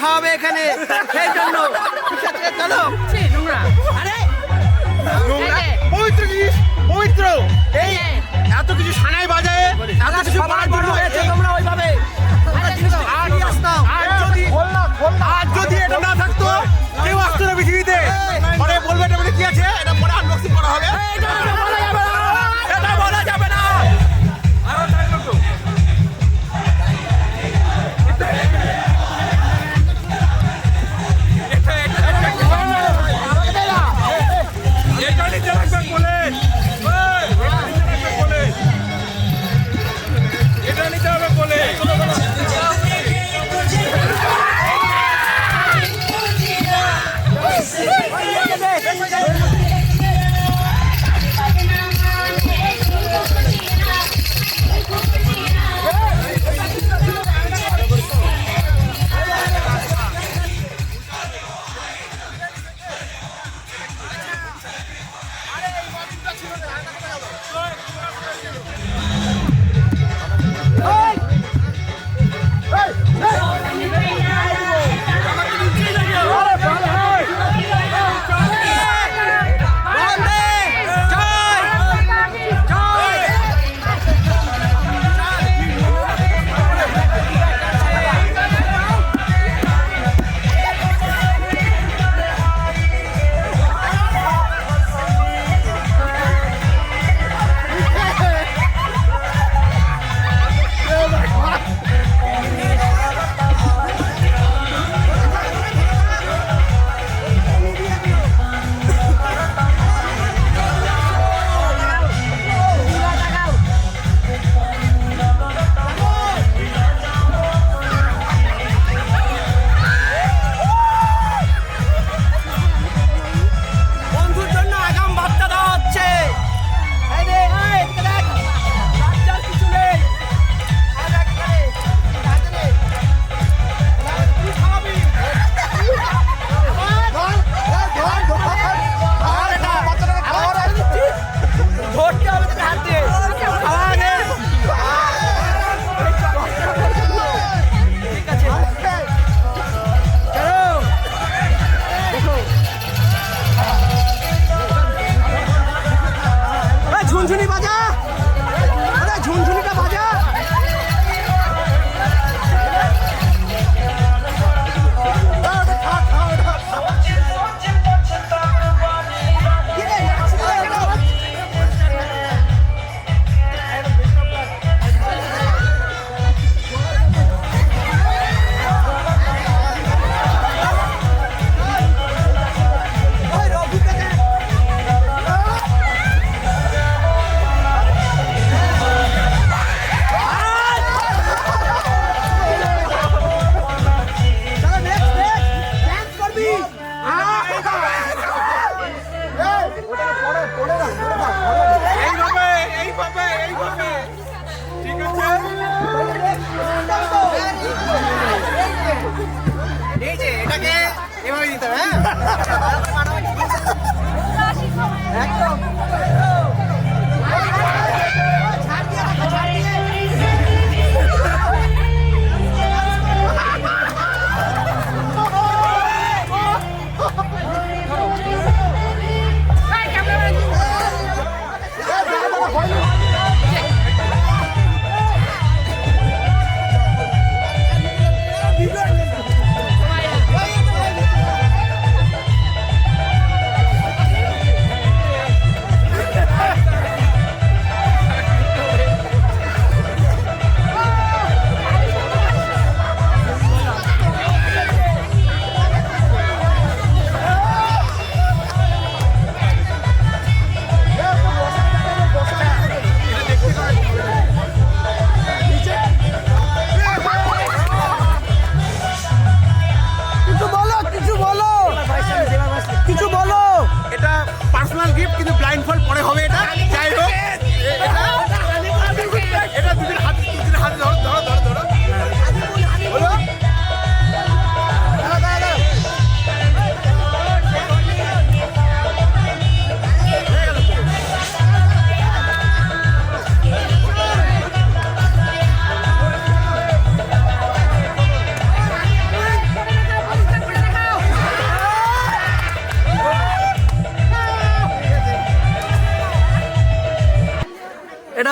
খাওয়াবে এখানে। সেই জন্য। চলো।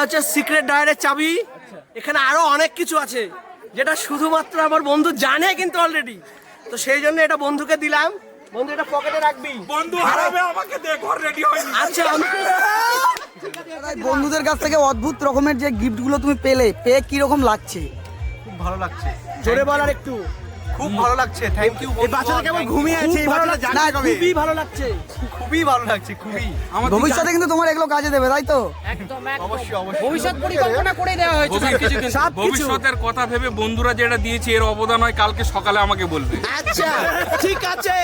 হচ্ছে সিক্রেট ডায়ারের চাবি। এখানে আরও অনেক কিছু আছে যেটা শুধুমাত্র আমার বন্ধু জানে কিন্তু অলরেডি তো সেই জন্য এটা বন্ধুকে দিলাম। বন্ধু এটা পকেটে রাখবি। বন্ধু হারাবে আমাকে দে ঘর রেডি হয়নি। আচ্ছা আমি বন্ধুদের কাছ থেকে অদ্ভুত রকমের যে গিফটগুলো তুমি পেলে পেয়ে কি রকম লাগছে? খুব ভালো লাগছে। জোরে বলার একটু। খুব ভালো লাগছে থ্যাংক ইউ এই বাচ্চাটা কেমন ঘুমিয়ে আছে এই বাচ্চাটা কবে? খুবই ভালো লাগছে খুবই ভালো লাগছে খুবই। ভবিষ্যতে কিন্তু তোমার এগুলো কাজে দেবে তাই তো? একদম অবশ্যই অবশ্যই। ভবিষ্যৎ পরিকল্পনা করে দেওয়া হয়েছে। সবকিছু কিন্তু সব কিছু। ভবিষ্যতের কথা ভেবে বন্ধুরা যেটা দিয়েছে এর অবদান হয় কালকে সকালে আমাকে বলবে। আচ্ছা ঠিক আছে!